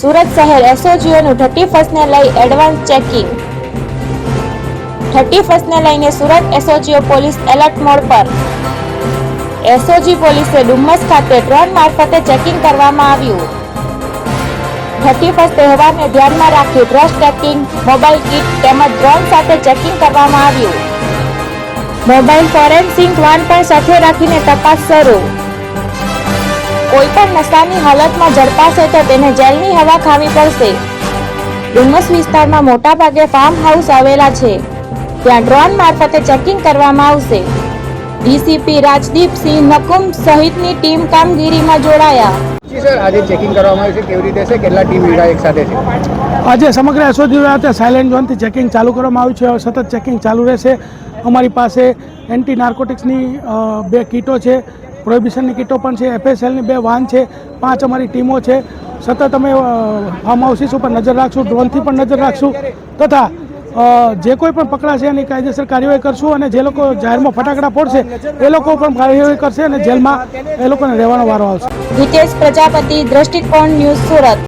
સુરત શહેર એસઓજીઓનું થર્ટી ફર્સ્ટને લઈ advance checking. Thirty ફર્સ્ટને લઈને સુરત એસઓજીઓ પોલીસ એલર્ટ મોડ પર. એસઓજી પોલીસે ડુમ્મસ ખાતે ડ્રોન મારફતે ચેકિંગ કરવામાં આવ્યું. થર્ટી ફર્સ્ટ તહેવારને ધ્યાનમાં રાખી ડ્રગ્સ ટ્રેકિંગ મોબાઈલ કિટ તેમજ ડ્રોન સાથે ચેકિંગ કરવામાં આવ્યું. મોબાઈલ ફોરેન્સિક વાન પણ સાથે રાખીને તપાસ શરૂ. કોઈ પણ નશાની હાલતમાં ઝડપાશે તો તેને જેલની હવા ખાવી પડશે. ડુમસ વિસ્તારમાં મોટાભાગે ફાર્મ હાઉસ આવેલા છે. ત્યાં ડ્રોન મારફતે ચેકિંગ કરવામાં આવશે. ડીસીપી રાજદીપસિંહ નકુમ સહિતની ટીમ કામગીરીમાં જોડાયા. જી સર આજે ચેકિંગ કરવામાં આવ્યું છે. કેવી રીતે છે? કેટલા ટીમ લીડા એક સાથે છે? આજે સમગ્ર એસઓજી ખાતે સાયલેન્ટ ઝોનથી ચેકિંગ ચાલુ કરવામાં આવ્યું છે. હવે સતત ચેકિંગ ચાલુ રહેશે. અમારી પાસે એન્ટી નાર્કોટિક્સની બે કીટો છે. પ્રોહિબિશનની કીટો પણ છે, એફએસએલની બે વાન છે, પાંચ અમારી ટીમો છે. સતત અમે ફાર્મ હાઉસીસ ઉપર નજર રાખશું, ડ્રોનથી પણ નજર રાખશું, તથા જે કોઈ પણ પકડાશે એની કાયદેસર કાર્યવાહી કરશું અને જે લોકો જાહેરમાં ફટાકડા ફોડશે, એ લોકો પણ કાર્યવાહી કરશે અને જેલમાં એ લોકોને રહેવાનો વારો આવશે. હિતેશ પ્રજાપતિ, દ્રષ્ટિકોણ ન્યૂઝ સુરત.